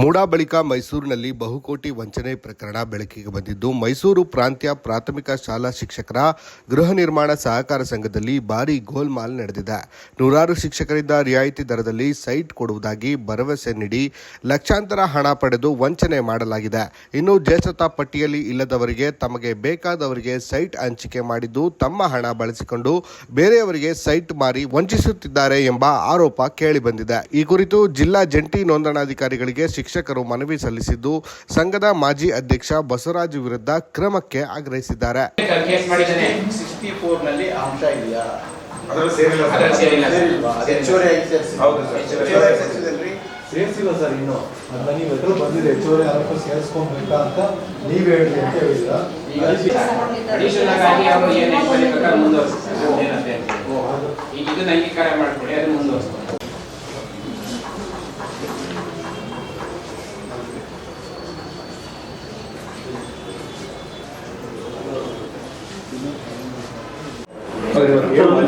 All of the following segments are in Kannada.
ಮೂಡಾ ಬಳಿಕ ಮೈಸೂರಿನಲ್ಲಿ ಬಹುಕೋಟಿ ವಂಚನೆ ಪ್ರಕರಣ ಬೆಳಕಿಗೆ ಬಂದಿದ್ದು, ಮೈಸೂರು ಪ್ರಾಂತ್ಯ ಪ್ರಾಥಮಿಕ ಶಾಲಾ ಶಿಕ್ಷಕರ ಗೃಹ ನಿರ್ಮಾಣ ಸಹಕಾರ ಸಂಘದಲ್ಲಿ ಭಾರೀ ಗೋಲ್ಮಾಲ್ ನಡೆದಿದೆ. ನೂರಾರು ಶಿಕ್ಷಕರಿಂದ ರಿಯಾಯಿತಿ ದರದಲ್ಲಿ ಸೈಟ್ ಕೊಡುವುದಾಗಿ ಭರವಸೆ ನೀಡಿ ಲಕ್ಷಾಂತರ ಹಣ ಪಡೆದು ವಂಚನೆ ಮಾಡಲಾಗಿದೆ. ಇನ್ನು ಜಯಸತಾ ಪಟ್ಟಿಯಲ್ಲಿ ಇಲ್ಲದವರಿಗೆ ತಮಗೆ ಬೇಕಾದವರಿಗೆ ಸೈಟ್ ಹಂಚಿಕೆ ಮಾಡಿದ್ದು, ತಮ್ಮ ಹಣ ಬಳಸಿಕೊಂಡು ಬೇರೆಯವರಿಗೆ ಸೈಟ್ ಮಾರಿ ವಂಚಿಸುತ್ತಿದ್ದಾರೆ ಎಂಬ ಆರೋಪ ಕೇಳಿಬಂದಿದೆ. ಈ ಕುರಿತು ಜಿಲ್ಲಾ ಜಂಟಿ ನೋಂದಣಾಧಿಕಾರಿಗಳಿಗೆ ಶಿಕ್ಷಕರು ಮನವಿ ಸಲ್ಲಿಸಿದ್ದು ಸಂಘದ ಮಾಜಿ ಅಧ್ಯಕ್ಷ ಬಸವರಾಜ್ ವಿರುದ್ಧ ಕ್ರಮಕ್ಕೆ ಆಗ್ರಹಿಸಿದ್ದಾರೆ? ಅದು? ಸೇರಿಸಿಲ್ಲ ಸರ್ ಇನ್ನು. ಅದನ್ನ ಬಂದಿದೆ. ಹೆಚ್ಚುವರಿ ಆರೋಪ ಸೇರಿಸ್ಕೊಬೇಕಾ ಅಂತ ನೀವು ಹೇಳಿ ಅಂತ ಹೇಳಿದ್ರ? ಅವರು ಏನ್ ಎಕ್ಸ್ಪೈರಿ ಪ್ರಕಾರ ಮುಂದುವರಿಸ್ತಾರೆ ಏನಂತೆ ಅಂತ ಹೇಳಿ. ಈಗ ಇದನ್ನ ಅಂಗೀಕಾರ ಮಾಡ್ಕೊಳ್ಳಿ ಅದನ್ನ ಮುಂದುವರಿಸ್ತಾರೆ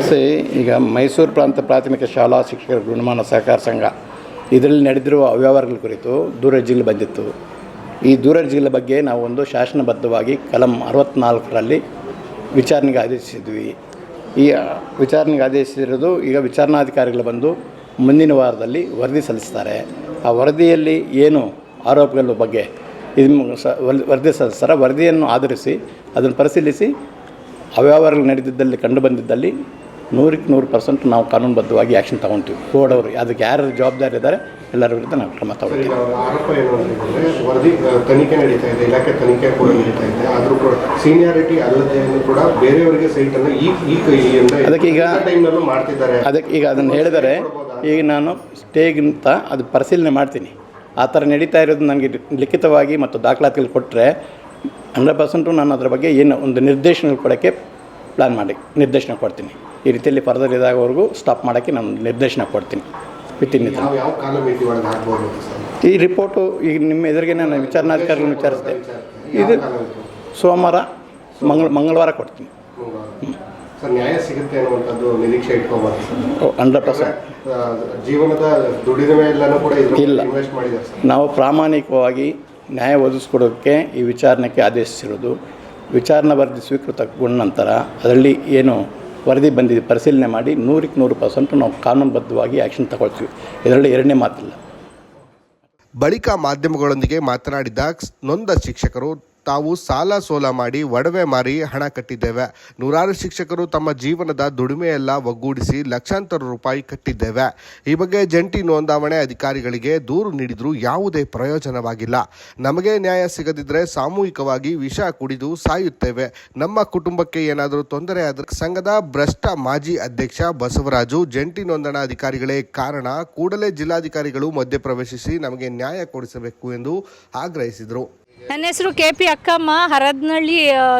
ಸಿ ಈಗ ಮೈಸೂರು ಪ್ರಾಂತ ಪ್ರಾಥಮಿಕ ಶಾಲಾ ಶಿಕ್ಷಕರ ಗುಣಮಾನ ಸಹಕಾರ ಸಂಘ. ಇದರಲ್ಲಿ ನಡೆದಿರುವ ಅವ್ಯವಹಾರಗಳ ಕುರಿತು ದೂರರ್ಜಿಗಳು ಬಂದಿತ್ತು. ಈ ದೂರರ್ಜಿಗಳ ಬಗ್ಗೆ ನಾವು ಒಂದು ಶಾಸನಬದ್ಧವಾಗಿ ಕಲಂ ಅರವತ್ತ್ನಾಲ್ಕರಲ್ಲಿ ವಿಚಾರಣೆಗೆ ಆದೇಶಿಸಿದ್ವಿ. ಈ ವಿಚಾರಣೆಗೆ ಆದೇಶಿಸಿರೋದು ಈಗ ವಿಚಾರಣಾಧಿಕಾರಿಗಳು ಬಂದು ಮುಂದಿನ ವಾರದಲ್ಲಿ ವರದಿ ಸಲ್ಲಿಸ್ತಾರೆ. ಆ ವರದಿಯಲ್ಲಿ ಏನು ಆರೋಪಗಳ ಬಗ್ಗೆ ಇದು ಸ ವರದಿ ಸಲ್ಲಿಸ್ತಾರೆ. ವರದಿಯನ್ನು ಆಧರಿಸಿ ಅದನ್ನು ಪರಿಶೀಲಿಸಿ ಅವ್ಯವಹಾರಗಳು ನಡೆದಿದ್ದಲ್ಲಿ ಕಂಡು ಬಂದಿದ್ದಲ್ಲಿ ನೂರಕ್ಕೆ ನೂರು ಪರ್ಸೆಂಟ್ ನಾವು ಕಾನೂನುಬದ್ಧವಾಗಿ ಆ್ಯಕ್ಷನ್ ತಗೊಳ್ತೀವಿ. ಬೋರ್ಡವರು ಅದಕ್ಕೆ ಯಾರು ಜವಾಬ್ದಾರಿ ಇದ್ದಾರೆ ಎಲ್ಲರ ವಿರುದ್ಧ ನಾವು ಕ್ರಮ ತಗೊಳ್ತೀವಿ. ಆರೋಪ ಏನು ಅಂತಂದ್ರೆ ವರದಿ ತನಿಖೆ ನಡೀತಾ ಇದೆ ಇಲಾಖೆ ತನಿಖೆ ಕೂಡ ನಡೀತಾ ಇದೆ ಆದ್ರೂ ಕೂಡ ಸೀನಿಯಾರಿಟಿ ಅಲ್ಲದೆ ಕೂಡ ಬೇರೆಯವರಿಗೆ ಈ ಈ ಅದಕ್ಕೆ ಈಗ- ಟೈಮ್ನಲ್ಲೂ ಮಾಡ್ತಿದ್ದಾರೆ. ಅದಕ್ಕೆ ಈಗ ಅದನ್ನು ಹೇಳಿದರೆ ಈಗ ನಾನು ಸ್ಟೇಗಿಂತ ಅದು ಪರಿಶೀಲನೆ ಮಾಡ್ತೀನಿ. ಆ ಥರ ನಡೀತಾ ಇರೋದು ನನಗೆ ಲಿಖಿತವಾಗಿ ಮತ್ತು ದಾಖಲಾತಿಗಳು ಕೊಟ್ಟರೆ ಹಂಡ್ರೆಡ್ ಪರ್ಸೆಂಟು ನಾನು ಅದರ ಬಗ್ಗೆ ಏನು ಒಂದು ನಿರ್ದೇಶನ ಕೊಡೋಕ್ಕೆ ಪ್ಲ್ಯಾನ್ ಮಾಡಿ ನಿರ್ದೇಶನ ಕೊಡ್ತೀನಿ. ಈ ರೀತಿಯಲ್ಲಿ ಫರ್ದರ್ ಇದಾಗೋವರೆಗೂ ಸ್ಟಾಪ್ ಮಾಡೋಕ್ಕೆ ನಾನು ನಿರ್ದೇಶನ ಕೊಡ್ತೀನಿ. ವಿತಿನ್ ಈ ರಿಪೋರ್ಟು ಈಗ ನಿಮ್ಮ ಎದುರಿಗೆ ನಾನು ವಿಚಾರಣಾಧಿಕಾರಿಗಳನ್ನು ವಿಚಾರಿಸಿದೆ. ಇದು? ಸೋಮವಾರ ಮಂಗಳ ಮಂಗಳವಾರ ಕೊಡ್ತೀನಿ. ನ್ಯಾಯ ಸಿಗುತ್ತೆ ಅನ್ನುವಂಥದ್ದು ನಿರೀಕ್ಷೆ ಇಟ್ಕೋಬಾರ್ದು ಸರ್? ಹಂಡ್ರೆಡ್ ಪರ್ಸೆಂಟ್ ಜೀವನದ ಕೂಡ ಇಲ್ಲ. ಇನ್ವೆಸ್ಟ್ ಮಾಡಿದ್ದಾರೆ ಸರ್. ನಾವು ಪ್ರಾಮಾಣಿಕವಾಗಿ ನ್ಯಾಯ ಒದಗಿಸ್ಕೊಡೋಕ್ಕೆ ಈ ವಿಚಾರಣೆಗೆ ಆದೇಶಿಸಿರೋದು. ವಿಚಾರಣಾ ವರದಿ ಸ್ವೀಕೃತಗೊಂಡ ನಂತರ ಅದರಲ್ಲಿ ಏನು ವರದಿ ಬಂದಿದೆ, ಪರಿಶೀಲನೆ ಮಾಡಿ ನೂರಕ್ಕೆ ನೂರು ಪರ್ಸೆಂಟು ನಾವು ಕಾನೂನುಬದ್ಧವಾಗಿ ಆ್ಯಕ್ಷನ್ ತಗೊಳ್ತೀವಿ. ಇದರಲ್ಲಿ ಎರಡನೇ ಮಾತಿಲ್ಲ. ಬಳಿಕ ಮಾಧ್ಯಮಗಳೊಂದಿಗೆ ಮಾತನಾಡಿದ ನೊಂದ ಶಿಕ್ಷಕರು ತಾವು ಸಾಲ ಸೋಲ ಮಾಡಿ ಒಡವೆ ಮಾರಿ ಹಣ ಕಟ್ಟಿದ್ದೇವೆ. ನೂರಾರು ಶಿಕ್ಷಕರು ತಮ್ಮ ಜೀವನದ ದುಡಿಮೆಯೆಲ್ಲ ಒಗ್ಗೂಡಿಸಿ ಲಕ್ಷಾಂತರ ರೂಪಾಯಿ ಕಟ್ಟಿದ್ದೇವೆ. ಈ ಬಗ್ಗೆ ಜಂಟಿ ನೋಂದಾವಣೆ ಅಧಿಕಾರಿಗಳಿಗೆ ದೂರು ನೀಡಿದರೂ ಯಾವುದೇ ಪ್ರಯೋಜನವಾಗಿಲ್ಲ. ನಮಗೆ ನ್ಯಾಯ ಸಿಗದಿದ್ದರೆ ಸಾಮೂಹಿಕವಾಗಿ ವಿಷ ಕುಡಿದು ಸಾಯುತ್ತೇವೆ. ನಮ್ಮ ಕುಟುಂಬಕ್ಕೆ ಏನಾದರೂ ತೊಂದರೆ ಆದರೆ ಸಂಘದ ಭ್ರಷ್ಟ ಮಾಜಿ ಅಧ್ಯಕ್ಷ ಬಸವರಾಜು ಜಂಟಿ ನೋಂದಣಾಧಿಕಾರಿಗಳೇ ಕಾರಣ ಕೂಡಲೇ ಜಿಲ್ಲಾಧಿಕಾರಿಗಳು ಮಧ್ಯಪ್ರವೇಶಿಸಿ ನಮಗೆ ನ್ಯಾಯ ಕೊಡಿಸಬೇಕು ಎಂದು ಆಗ್ರಹಿಸಿದರು. ನನ್ನ ಹೆಸರು ಕೆ ಪಿ ಅಕ್ಕಮ್ಮ ಹರದನಹಳ್ಳಿ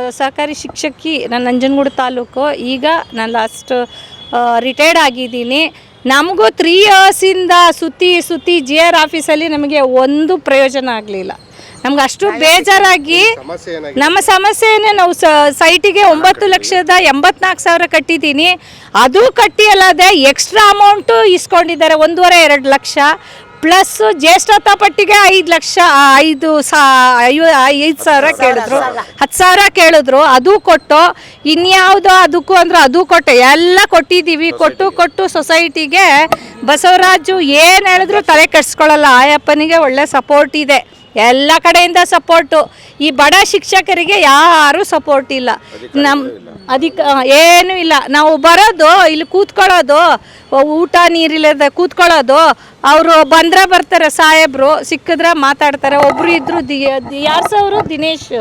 ಸಹಕಾರಿ ಶಿಕ್ಷಕಿ ನಾನು ನಂಜನಗೂಡು ತಾಲೂಕು. ಈಗ ನಾನು ಲಾಸ್ಟ್ ರಿಟೈರ್ಡ್ ಆಗಿದ್ದೀನಿ. ನಮಗೂ ತ್ರೀ ಇಯರ್ಸಿಂದ ಸುತ್ತಿ ಸುತ್ತಿ ಜಿ ಆರ್ ಆಫೀಸಲ್ಲಿ ನಮಗೆ ಒಂದು ಪ್ರಯೋಜನ ಆಗಲಿಲ್ಲ. ನಮ್ಗೆ ಅಷ್ಟು ಬೇಜಾರಾಗಿ ನಮ್ಮ ಸಮಸ್ಯೆಯನ್ನು ನಾವು ಸ- ಸೈಟಿಗೆ ಒಂಬತ್ತು ಲಕ್ಷದ ಎಂಬತ್ನಾಲ್ಕು ಸಾವಿರ ಕಟ್ಟಿದ್ದೀನಿ. ಅದು ಕಟ್ಟಿ ಅಲ್ಲದೆ ಎಕ್ಸ್ಟ್ರಾ ಅಮೌಂಟು ಇಸ್ಕೊಂಡಿದ್ದಾರೆ ಒಂದೂವರೆ ಎರಡು ಲಕ್ಷ. ಪ್ಲಸ್ ಜ್ಯೇಷ್ಠತಾ ಪಟ್ಟಿಗೆ ಐದು ಲಕ್ಷ ಐದು ಸಾ ಐವ ಐದು ಸಾವಿರ ಕೇಳಿದ್ರು. ಹತ್ತು ಸಾವಿರ ಕೇಳಿದ್ರು ಅದು ಕೊಟ್ಟು ಇನ್ಯಾವುದೋ ಅದಕ್ಕೂ ಅಂದ್ರೆ ಅದು ಕೊಟ್ಟೆ. ಎಲ್ಲ ಕೊಟ್ಟಿದ್ದೀವಿ. ಕೊಟ್ಟು ಕೊಟ್ಟು ಸೊಸೈಟಿಗೆ ಬಸವರಾಜು ಏನು ಹೇಳಿದ್ರು ತಲೆ ಕೆಡ್ಸ್ಕೊಳ್ಳಲ್ಲ. ಆಯಪ್ಪನಿಗೆ ಒಳ್ಳೆ ಸಪೋರ್ಟ್ ಇದೆ. ಎಲ್ಲ ಕಡೆಯಿಂದ ಸಪೋರ್ಟು ಈ ಬಡ ಶಿಕ್ಷಕರಿಗೆ ಯಾರೂ ಸಪೋರ್ಟ್ ಇಲ್ಲ. ನಮ್ಮ ಅದಕ್ಕೆ ಏನೂ ಇಲ್ಲ. ನಾವು ಬರೋದು ಇಲ್ಲಿ ಕೂತ್ಕೊಳ್ಳೋದು ಊಟ ನೀರಿಲ್ಲದೆ ಕೂತ್ಕೊಳ್ಳೋದು. ಅವರು ಬಂದ್ರೆ ಬರ್ತಾರೆ ಸಾಹೇಬ್ರು ಸಿಕ್ಕಿದ್ರೆ ಮಾತಾಡ್ತಾರೆ. ಒಬ್ರು ಇದ್ದರು ದಿ ಯಾರು ಸರ್ ಅವರು? ದಿನೇಶ್.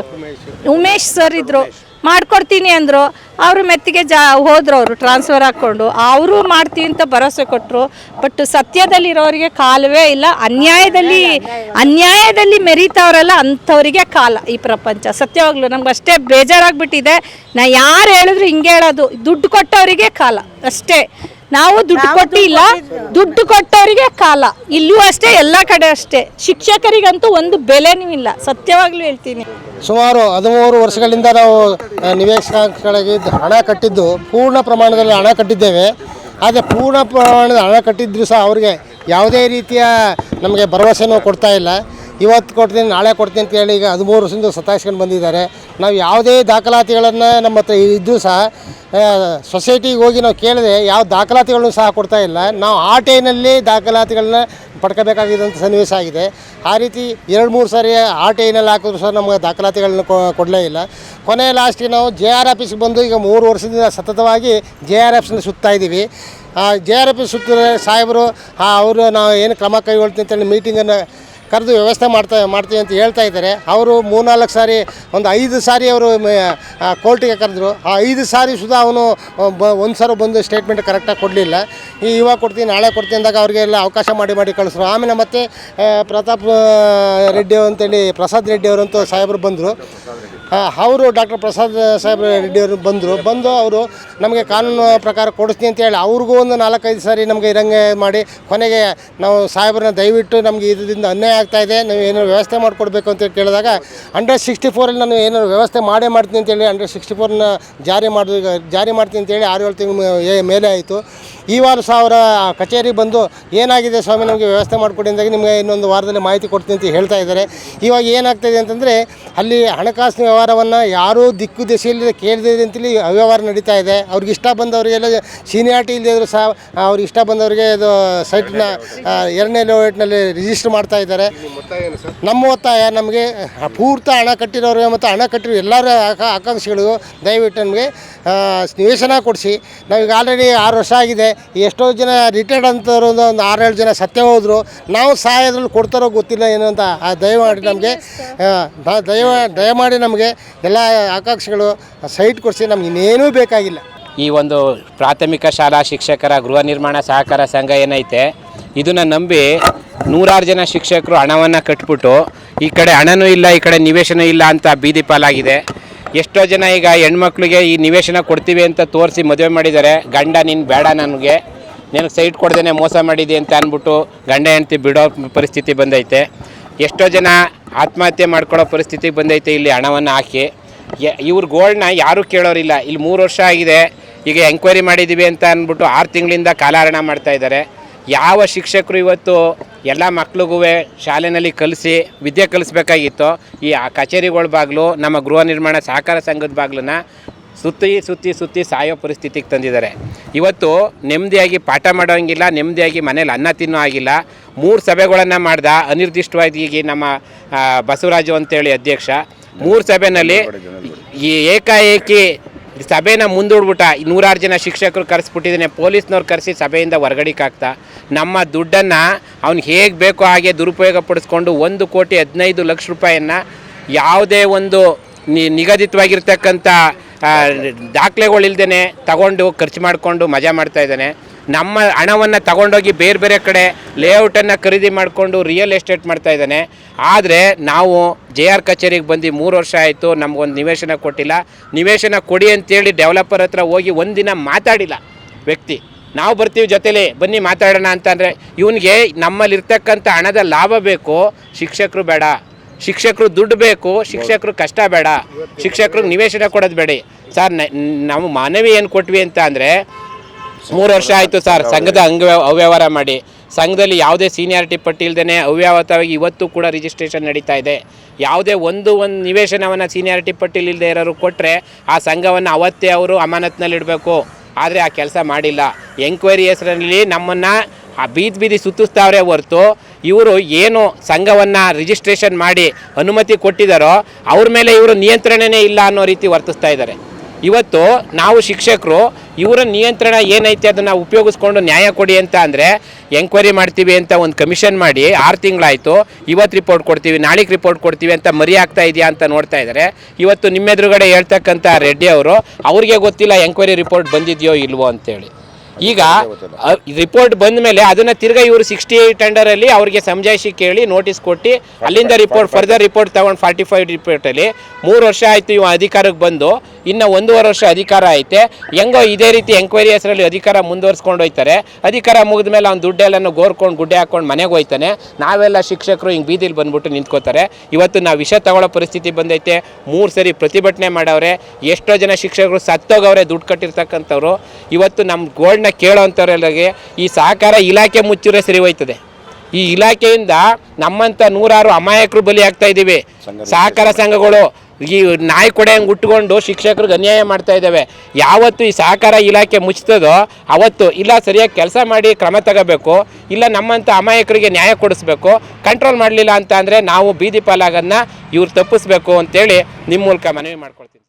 ಉಮೇಶ್. ಸರ್ ಇದ್ರು. ಮಾಡ್ಕೊಡ್ತೀನಿ ಅಂದರು, ಅವರು ಮೆತ್ತಿಗೆ ಜಾ ಹೋದ್ರು ಅವರು ಟ್ರಾನ್ಸ್ಫರ್ ಹಾಕ್ಕೊಂಡು ಅವರು ಮಾಡ್ತೀವಿ ಅಂತ ಭರವಸೆ ಕೊಟ್ಟರು ಬಟ್ ಸತ್ಯದಲ್ಲಿರೋರಿಗೆ ಕಾಲವೇ ಇಲ್ಲ, ಅನ್ಯಾಯದಲ್ಲಿ ಅನ್ಯಾಯದಲ್ಲಿ ಮೆರೀತವರಲ್ಲ ಅಂಥವರಿಗೆ ಕಾಲ ಈ ಪ್ರಪಂಚ. ಸತ್ಯವಾಗ್ಲು ನಮ್ಗೆ ಅಷ್ಟೇ ಬೇಜಾರಾಗ್ಬಿಟ್ಟಿದೆ. ನಾ ಯಾರು ಹೇಳಿದ್ರು ಹಿಂಗೆ ಹೇಳೋದು, ದುಡ್ಡು ಕೊಟ್ಟವರಿಗೆ ಕಾಲ, ಅಷ್ಟೇ. ನಾವು ದುಡ್ಡು ಕೊಟ್ಟಿಲ್ಲ ದುಡ್ಡು ಕೊಟ್ಟವರಿಗೆ ಕಾಲ. ಇಲ್ಲೂ ಅಷ್ಟೇ ಎಲ್ಲ ಕಡೆ ಅಷ್ಟೇ. ಶಿಕ್ಷಕರಿಗಂತೂ ಒಂದು ಬೆಲೆನೂ ಇಲ್ಲ. ಸತ್ಯವಾಗ್ಲೂ ಹೇಳ್ತೀನಿ. ಸುಮಾರು ಹದಿಮೂರು ವರ್ಷಗಳಿಂದ ನಾವು ನಿವೇಶನಗಳಿಗೆ ಹಣ ಕಟ್ಟಿದ್ದು ಪೂರ್ಣ ಪ್ರಮಾಣದಲ್ಲಿ ಹಣ ಕಟ್ಟಿದ್ದೇವೆ. ಆದರೆ ಪೂರ್ಣ ಪ್ರಮಾಣದ ಹಣ ಕಟ್ಟಿದ್ರು ಸಹ ಅವರಿಗೆ ಯಾವುದೇ ರೀತಿಯ ನಮಗೆ ಭರವಸೆನೂ ಕೊಡ್ತಾ ಇಲ್ಲ. ಇವತ್ತು ಕೊಡ್ತೀನಿ, ನಾಳೆ ಕೊಡ್ತೀನಿ ಅಂತ ಹೇಳಿ ಈಗ ಹದಿಮೂರು ವರ್ಷದಿಂದ ಸತಾಯಿಸ್ಕೊಂಡು ಬಂದಿದ್ದಾರೆ. ನಾವು ಯಾವುದೇ ದಾಖಲಾತಿಗಳನ್ನು ನಮ್ಮ ಹತ್ರ ಇದ್ದು ಸಹ ಸೊಸೈಟಿಗೆ ಹೋಗಿ ನಾವು ಕೇಳಿದೆ ಯಾವ ದಾಖಲಾತಿಗಳನ್ನು ಸಹ ಕೊಡ್ತಾ ಇಲ್ಲ. ನಾವು ಆ ಟೈನಲ್ಲಿ ದಾಖಲಾತಿಗಳನ್ನ ಪಡ್ಕೋಬೇಕಾಗಿದ್ದಂಥ ಸನ್ನಿವೇಶ ಆಗಿದೆ. ಆ ರೀತಿ ಎರಡು ಮೂರು ಸಾರಿ ಆ ಟೈನಲ್ಲಿ ಹಾಕಿದ್ರು ಸಹ ನಮಗೆ ದಾಖಲಾತಿಗಳನ್ನ ಕೊಡಲೇ ಇಲ್ಲ. ಕೊನೆ ಲಾಸ್ಟಿಗೆ ನಾವು ಜೆ ಆರ್ ಆಫೀಸ್ಗೆ ಬಂದು ಈಗ ಮೂರು ವರ್ಷದಿಂದ ಸತತವಾಗಿ ಜೆ ಆರ್ ಎಫ್ಸ್ನ ಸುತ್ತಾ ಇದ್ದೀವಿ. ಜೆ ಆರ್ ಎಫ್ ಸುತ್ತಿದ್ರೆ ಸಾಹೇಬರು ಅವರು ನಾವು ಏನು ಕ್ರಮ ಕೈಗೊಳ್ತೀವಿ ಅಂತೇಳಿ ಮೀಟಿಂಗನ್ನು ಕರೆದು ವ್ಯವಸ್ಥೆ ಮಾಡ್ತಾ ಮಾಡ್ತೀವಿ ಅಂತ ಹೇಳ್ತಾ ಇದ್ದಾರೆ. ಅವರು ಮೂರ್ನಾಲ್ಕು ಸಾರಿ, ಒಂದು ಐದು ಸಾರಿ ಅವರು ಕೋರ್ಟಿಗೆ ಕರೆದ್ರು. ಆ ಐದು ಸಾರಿ ಸುಧಾ ಅವನು ಬ, ಒಂದು ಸಾರಿ ಬಂದು ಸ್ಟೇಟ್ಮೆಂಟ್ ಕರೆಕ್ಟಾಗಿ ಕೊಡಲಿಲ್ಲ. ಈ ಇವಾಗ ಕೊಡ್ತೀನಿ, ನಾಳೆ ಕೊಡ್ತೀನಿ ಅಂದಾಗ ಅವರಿಗೆಲ್ಲ ಅವಕಾಶ ಮಾಡಿ ಮಾಡಿ ಕಳಿಸ್ರು. ಆಮೇಲೆ ಮತ್ತೆ ಪ್ರತಾಪ್ ರೆಡ್ಡಿ ಅಂತೇಳಿ ಪ್ರಸಾದ್ ರೆಡ್ಡಿ ಅವರಂತೂ ಸಾಹೇಬರು ಬಂದರು. ಅವರು ಡಾಕ್ಟರ್ ಪ್ರಸಾದ್ ಸಾಹೇಬ್ ರೆಡ್ಡಿಯವರು ಬಂದರು. ಬಂದು ಅವರು ನಮಗೆ ಕಾನೂನು ಪ್ರಕಾರ ಕೊಡಿಸ್ತೀನಿ ಅಂತ ಹೇಳಿ ಅವ್ರಿಗೂ ಒಂದು ನಾಲ್ಕೈದು ಸಾರಿ ನಮಗೆ ಇರಂಗೆ ಮಾಡಿ ಕೊನೆಗೆ ನಾವು ಸಾಹೇಬ್ರನ್ನ ದಯವಿಟ್ಟು ನಮಗೆ ಇದರಿಂದ ಅನ್ಯಾಯ ಆಗ್ತಾ ಇದೆ, ನೀವು ಏನಾದ್ರು ವ್ಯವಸ್ಥೆ ಮಾಡಿಕೊಡ್ಬೇಕು ಅಂತ ಕೇಳಿದಾಗ ಅಂಡರ್ ಸಿಕ್ಸ್ಟಿ ಫೋರಲ್ಲಿ ನಾನು ಏನಾದ್ರು ವ್ಯವಸ್ಥೆ ಮಾಡೇ ಮಾಡ್ತೀನಿ ಅಂತೇಳಿ ಅಂಡರ್ ಸಿಕ್ಸ್ಟಿ ಫೋರ್ನ ಜಾರಿ ಮಾಡಿದ, ಜಾರಿ ಮಾಡ್ತೀನಿ ಅಂತೇಳಿ ಆರು ಏಳು ತಿಂಗಳು ಮೇಲೆ ಆಯಿತು. ಈ ವಾರ ಸಹ ಅವರ ಕಚೇರಿ ಬಂದು ಏನಾಗಿದೆ ಸ್ವಾಮಿ, ನಮಗೆ ವ್ಯವಸ್ಥೆ ಮಾಡಿಕೊಡಿ ಅಂದಾಗ ನಿಮಗೆ ಇನ್ನೊಂದು ವಾರದಲ್ಲಿ ಮಾಹಿತಿ ಕೊಡ್ತೀನಿ ಅಂತ ಹೇಳ್ತಾ ಇದ್ದಾರೆ. ಇವಾಗ ಏನಾಗ್ತಾಯಿದೆ ಅಂತಂದರೆ ಅಲ್ಲಿ ಹಣಕಾಸಿನ ವ್ಯವಹಾರವನ್ನು ಯಾರೂ ದಿಕ್ಕು ದಿಸೆಯಲ್ಲಿ ಕೇಳಿದೆ ಅಂತೇಳಿ ಅವ್ಯವಹಾರ ನಡೀತಾ ಇದೆ. ಅವ್ರಿಗೆ ಇಷ್ಟ ಬಂದವರಿಗೆಲ್ಲ ಸೀನಿಯಾರಿಟಿ ಇಲ್ಲದೆ ಇದ್ರು ಸಹ ಅವ್ರಿಗೆ ಇಷ್ಟ ಬಂದವರಿಗೆ ಇದು ಸೈಟ್ನ ಎರಡನೇ ಲೇಔಟ್ನಲ್ಲಿ ರಿಜಿಸ್ಟರ್ ಮಾಡ್ತಾ ಇದ್ದಾರೆ. ನಮ್ಮ ಒತ್ತಾಯ ನಮಗೆ ಪೂರ್ತ ಹಣ ಕಟ್ಟಿರೋರಿಗೆ ಮತ್ತು ಹಣ ಕಟ್ಟಿರೋ ಎಲ್ಲರ ಆಕ- ಆಕಾಂಕ್ಷಿಗಳಿಗೂ ದಯವಿಟ್ಟು ನಮಗೆ ನಿವೇಶನ ಕೊಡಿಸಿ. ನಾವೀಗ ಆಲ್ರೆಡಿ ಆರು ವರ್ಷ ಆಗಿದೆ. ಎಷ್ಟೋ ಜನ ರಿಟೈರ್ಡ್ ಅಂತವ್ರು ಒಂದು ಒಂದು ಆರೇಳು ಜನ ಸತ್ಯ ಹೋದರು. ನಾವು ಸಹಾಯದಲ್ಲಿ ಕೊಡ್ತಾರೋ ಗೊತ್ತಿಲ್ಲ ಏನು ಅಂತ. ಆ, ದಯಮಾಡಿ ನಮಗೆ ದಯ ದಯಮಾಡಿ ನಮಗೆ ಎಲ್ಲ ಆಕಾಂಕ್ಷಿಗಳು ಸೈಟ್ ಕೊಡಿಸಿ, ನಮ್ಗೆ ಇನ್ನೇನೂ ಬೇಕಾಗಿಲ್ಲ. ಈ ಒಂದು ಪ್ರಾಥಮಿಕ ಶಾಲಾ ಶಿಕ್ಷಕರ ಗೃಹ ನಿರ್ಮಾಣ ಸಹಕಾರ ಸಂಘ ಏನೈತೆ, ಇದನ್ನ ನಂಬಿ ನೂರಾರು ಜನ ಶಿಕ್ಷಕರು ಹಣವನ್ನು ಕಟ್ಬಿಟ್ಟು, ಈ ಕಡೆ ಹಣನೂ ಇಲ್ಲ, ಈ ಕಡೆ ನಿವೇಶನೂ ಇಲ್ಲ ಅಂತ ಬೀದಿ ಪಾಲಾಗಿದೆ. ಎಷ್ಟೋ ಜನ ಈಗ ಹೆಣ್ಮಕ್ಳಿಗೆ ಈ ನಿವೇಶನ ಕೊಡ್ತೀವಿ ಅಂತ ತೋರಿಸಿ ಮದುವೆ ಮಾಡಿದ್ದಾರೆ. ಗಂಡ ನೀನು ಬೇಡ ನನಗೆ. ನಿನಗೆ ಸೈಟ್ ಕೊಡ್ದೇ ಮೋಸ ಮಾಡಿದೆ ಅಂತ ಅಂದ್ಬಿಟ್ಟು ಗಂಡ ಹೆಂಡ್ತಿ ಬಿಡೋ ಪರಿಸ್ಥಿತಿ ಬಂದೈತೆ. ಎಷ್ಟೋ ಜನ ಆತ್ಮಹತ್ಯೆ ಮಾಡ್ಕೊಳ್ಳೋ ಪರಿಸ್ಥಿತಿ ಬಂದೈತೆ ಇಲ್ಲಿ ಹಣವನ್ನು ಹಾಕಿ. ಇವ್ರ ಗೋಲ್ಡ್ನ ಯಾರೂ ಕೇಳೋರಿಲ್ಲ. ಇಲ್ಲಿ ಮೂರು ವರ್ಷ ಆಗಿದೆ. ಈಗ ಎಂಕ್ವೈರಿ ಮಾಡಿದ್ದೀವಿ ಅಂತ ಅಂದ್ಬಿಟ್ಟು ಆರು ತಿಂಗಳಿಂದ ಕಾಲಹರಣ ಮಾಡ್ತಾಯಿದ್ದಾರೆ ಯಾವ ಶಿಕ್ಷಕರು ಇವತ್ತು ಎಲ್ಲ ಮಕ್ಳಿಗೂ ಶಾಲೆಯಲ್ಲಿ ಕಲಿಸಿ ವಿದ್ಯೆ ಕಲಿಸ್ಬೇಕಾಗಿತ್ತು. ಈ ಆ ಕಚೇರಿಗಳ ಬಾಗಿಲು, ನಮ್ಮ ಗೃಹ ನಿರ್ಮಾಣ ಸಹಕಾರ ಸಂಘದ ಬಾಗಿಲನ್ನ ಸುತ್ತಿ ಸುತ್ತಿ ಸುತ್ತಿ ಸಾಯೋ ಪರಿಸ್ಥಿತಿಗೆ ತಂದಿದ್ದಾರೆ. ಇವತ್ತು ನೆಮ್ಮದಿಯಾಗಿ ಪಾಠ ಮಾಡೋಂಗಿಲ್ಲ, ನೆಮ್ಮದಿಯಾಗಿ ಮನೇಲಿ ಅನ್ನ ತಿನ್ನೋ ಆಗಿಲ್ಲ ಮೂರು ಸಭೆಗಳನ್ನು ಮಾಡ್ದ ಅನಿರ್ದಿಷ್ಟವಾಗಿ ನಮ್ಮ ಬಸವರಾಜು ಅಂತೇಳಿ ಅಧ್ಯಕ್ಷ. ಮೂರು ಸಭೆಯಲ್ಲಿ ಈ ಏಕಾಏಕಿ ಸಭೆನ ಮುಂದೂಡ್ಬಿಟ್ಟ. ನೂರಾರು ಜನ ಶಿಕ್ಷಕರು ಕರೆಸ್ಬಿಟ್ಟಿದ್ದಾನೆ ಪೊಲೀಸ್ನವ್ರು ಕರೆಸಿ ಸಭೆಯಿಂದ ಹೊರಗಡಿಕಾಗ್ತಾ ನಮ್ಮ ದುಡ್ಡನ್ನು ಅವ್ನು ಹೇಗೆ ಬೇಕೋ ಹಾಗೆ ದುರುಪಯೋಗ ಪಡಿಸ್ಕೊಂಡು ಒಂದು ಕೋಟಿ ಹದಿನೈದು ಲಕ್ಷ ರೂಪಾಯಿಯನ್ನು ಯಾವುದೇ ಒಂದು ನಿಗದಿತವಾಗಿರ್ತಕ್ಕಂಥ ದಾಖಲೆಗಳಿಲ್ದೇ ತಗೊಂಡು ಖರ್ಚು ಮಾಡಿಕೊಂಡು ಮಜಾ ಮಾಡ್ತಾ ಇದ್ದಾನೆ. ನಮ್ಮ ಹಣವನ್ನು ತಗೊಂಡೋಗಿ ಬೇರೆ ಬೇರೆ ಕಡೆ ಲೇಔಟನ್ನು ಖರೀದಿ ಮಾಡಿಕೊಂಡು ರಿಯಲ್ ಎಸ್ಟೇಟ್ ಮಾಡ್ತಾ ಇದ್ದಾನೆ. ಆದರೆ ನಾವು ಜೆ ಆರ್ ಕಚೇರಿಗೆ ಬಂದು ಮೂರು ವರ್ಷ ಆಯಿತು ನಮಗೊಂದು ನಿವೇಶನ ಕೊಟ್ಟಿಲ್ಲ. ನಿವೇಶನ ಕೊಡಿ ಅಂತೇಳಿ ಡೆವಲಪರ್ ಹತ್ರ ಹೋಗಿ ಒಂದಿನ ಮಾತಾಡಿಲ್ಲ ವ್ಯಕ್ತಿ. ನಾವು ಬರ್ತೀವಿ ಜೊತೆಲಿ, ಬನ್ನಿ ಮಾತಾಡೋಣ ಅಂತಂದರೆ ಇವನಿಗೆ ನಮ್ಮಲ್ಲಿರ್ತಕ್ಕಂಥ ಹಣದ ಲಾಭ ಬೇಕು, ಶಿಕ್ಷಕರು ಬೇಡ. ಶಿಕ್ಷಕರು ದುಡ್ಡು ಬೇಕು, ಶಿಕ್ಷಕರು ಕಷ್ಟ ಬೇಡ. ಶಿಕ್ಷಕರಿಗೆ ನಿವೇಶನ ಕೊಡೋದು ಬೇಡಿ. ಸರ್ ನಾವು ಮನವಿ ಏನು ಕೊಟ್ವಿ ಅಂತ ಅಂದರೆ ಮೂರು ವರ್ಷ ಆಯಿತು ಸರ್, ಸಂಘದ ಅಂಗ ಅವ್ಯವಹಾರ ಮಾಡಿ. ಸಂಘದಲ್ಲಿ ಯಾವುದೇ ಸೀನಿಯಾರಿಟಿ ಪಟ್ಟಿ ಇಲ್ಲದೇ ಅವ್ಯಾವತವಾಗಿ ಇವತ್ತು ಕೂಡ ರಿಜಿಸ್ಟ್ರೇಷನ್ ನಡೀತಾ ಇದೆ. ಯಾವುದೇ ಒಂದು ಒಂದು ನಿವೇಶನವನ್ನು ಸೀನಿಯಾರಿಟಿ ಪಟ್ಟಿಲಿ ಇಲ್ಲದೆ ಇರೋರು ಕೊಟ್ಟರೆ ಆ ಸಂಘವನ್ನು ಅವತ್ತೇ ಅವರು ಅಮಾನತ್ನಲ್ಲಿ ಇಡಬೇಕು ಆದರೆ ಆ ಕೆಲಸ ಮಾಡಿಲ್ಲ. ಎಂಕ್ವೈರಿ ಹೆಸರಲ್ಲಿ ನಮ್ಮನ್ನು ಆ ಬೀದಿ ಬೀದಿ ಸುತ್ತಿಸ್ತಾವ್ರೆ ಹೊರತು ಇವರು ಏನು ಸಂಘವನ್ನು ರಿಜಿಸ್ಟ್ರೇಷನ್ ಮಾಡಿ ಅನುಮತಿ ಕೊಟ್ಟಿದ್ದಾರೋ ಅವ್ರ ಮೇಲೆ ಇವರು ನಿಯಂತ್ರಣನೇ ಇಲ್ಲ ಅನ್ನೋ ರೀತಿ ವರ್ತಿಸ್ತಾ ಇದ್ದಾರೆ ಇವತ್ತು ನಾವು ಶಿಕ್ಷಕರು, ಇವರ ನಿಯಂತ್ರಣ ಏನೈತೆ ಅದನ್ನು ಉಪಯೋಗಿಸ್ಕೊಂಡು ನ್ಯಾಯ ಕೊಡಿ ಅಂತ ಅಂದರೆ ಎಂಕ್ವೈರಿ ಮಾಡ್ತೀವಿ ಅಂತ ಒಂದು ಕಮಿಷನ್ ಮಾಡಿ, ಆರು ತಿಂಗಳಾಯಿತು ಇವತ್ತು ರಿಪೋರ್ಟ್ ಕೊಡ್ತೀವಿ, ನಾಳೆಗೆ ರಿಪೋರ್ಟ್ ಕೊಡ್ತೀವಿ ಅಂತ ಮರಿ ಆಗ್ತಾ ಇದೆಯಾ ಅಂತ ನೋಡ್ತಾ ಇದ್ದಾರೆ ಇವತ್ತು ನಿಮ್ಮೆದುರುಗಡೆ ಹೇಳ್ತಕ್ಕಂಥ ರೆಡ್ಡಿ ಅವರು, ಅವ್ರಿಗೆ ಗೊತ್ತಿಲ್ಲ ಎಂಕ್ವೈರಿ ರಿಪೋರ್ಟ್ ಬಂದಿದೆಯೋ ಇಲ್ವೋ ಅಂತೇಳಿ. ಈಗ ರಿಪೋರ್ಟ್ ಬಂದ ಮೇಲೆ ಅದನ್ನ ತಿರ್ಗಾ ಇವರು ಸಿಕ್ಸ್ಟಿ ಏಟ್ ಅಂಡರ್ ಅಲ್ಲಿ ಅವರಿಗೆ ಸಮಜಾಯಿಷಿ ಕೇಳಿ ನೋಟಿಸ್ ಕೊಟ್ಟು ಅಲ್ಲಿಂದ ರಿಪೋರ್ಟ್ ಫರ್ದರ್ ರಿಪೋರ್ಟ್ ತಗೊಂಡು ಫಾರ್ಟಿ ಫೈವ್ ರಿಪೋರ್ಟಲ್ಲಿ ಮೂರು ವರ್ಷ ಆಯ್ತು ಇವ ಅಧಿಕಾರಕ್ಕೆ ಬಂದು ಇನ್ನ ಒಂದೂವರೆ ವರ್ಷ ಅಧಿಕಾರ ಐತೆ. ಹೆಂಗೋ ಇದೇ ರೀತಿ ಎಂಕ್ವೈರಿ ಹೆಸರಲ್ಲಿ ಅಧಿಕಾರ ಮುಂದುವರ್ಸ್ಕೊಂಡು ಹೋಯ್ತಾರೆ. ಅಧಿಕಾರ ಮುಗಿದ ಮೇಲೆ ಅವ್ನು ದುಡ್ಡೆಲ್ಲ ಗೋರ್ಕೊಂಡು ಗುಡ್ಡೆ ಹಾಕೊಂಡು ಮನೆಗೆ ಹೋಯ್ತಾನೆ. ನಾವೆಲ್ಲ ಶಿಕ್ಷಕರು ಹಿಂಗೆ ಬೀದಿಲಿ ಬಂದ್ಬಿಟ್ಟು ನಿಂತ್ಕೋತಾರೆ. ಇವತ್ತು ನಾವು ವಿಷ ತಗೊಳ್ಳೋ ಪರಿಸ್ಥಿತಿ ಬಂದೈತೆ. ಮೂರು ಸರಿ ಪ್ರತಿಭಟನೆ ಮಾಡವ್ರೆ. ಎಷ್ಟೋ ಜನ ಶಿಕ್ಷಕರು ಸತ್ತೋಗವ್ರೆ ದುಡ್ಡು ಕಟ್ಟಿರ್ತಕ್ಕಂಥವ್ರು. ಇವತ್ತು ನಮ್ಮ ಗೋಲ್ಡ್ನ ಕೇಳೋ ಅಂಥವ್ರೆಲ್ಲರಿಗೆ ಈ ಸಹಕಾರ ಇಲಾಖೆ ಮುಚ್ಚಿರೋ ಸರಿ ಹೋಯ್ತದೆ ಈ ಇಲಾಖೆಯಿಂದ ನಮ್ಮಂಥ ನೂರಾರು ಅಮಾಯಕರು ಬಲಿ ಆಗ್ತಾ ಇದ್ದೀವಿ. ಸಹಕಾರ ಸಂಘಗಳು ಈ ನಾಯಿ ಕೊಡೆ ಹಂಗೆ ಉಟ್ಕೊಂಡು ಶಿಕ್ಷಕರಿಗೆ ಅನ್ಯಾಯ ಮಾಡ್ತಾ ಇದ್ದಾವೆ. ಯಾವತ್ತು ಈ ಸಹಕಾರ ಇಲಾಖೆ ಮುಚ್ತದೋ ಅವತ್ತು ಇಲ್ಲ ಸರಿಯಾಗಿ ಕೆಲಸ ಮಾಡಿ ಕ್ರಮ ತಗೋಬೇಕು ಇಲ್ಲ ನಮ್ಮಂಥ ಅಮಾಯಕರಿಗೆ ನ್ಯಾಯ ಕೊಡಿಸ್ಬೇಕು ಕಂಟ್ರೋಲ್ ಮಾಡಲಿಲ್ಲ ಅಂತ ಅಂದರೆ ನಾವು ಬೀದಿ ಪಾಲಾಗೋದನ್ನ ಇವ್ರು ತಪ್ಪಿಸ್ಬೇಕು ಅಂತೇಳಿ ನಿಮ್ಮ ಮೂಲಕ ಮನವಿ ಮಾಡ್ಕೊಳ್ತೀನಿ.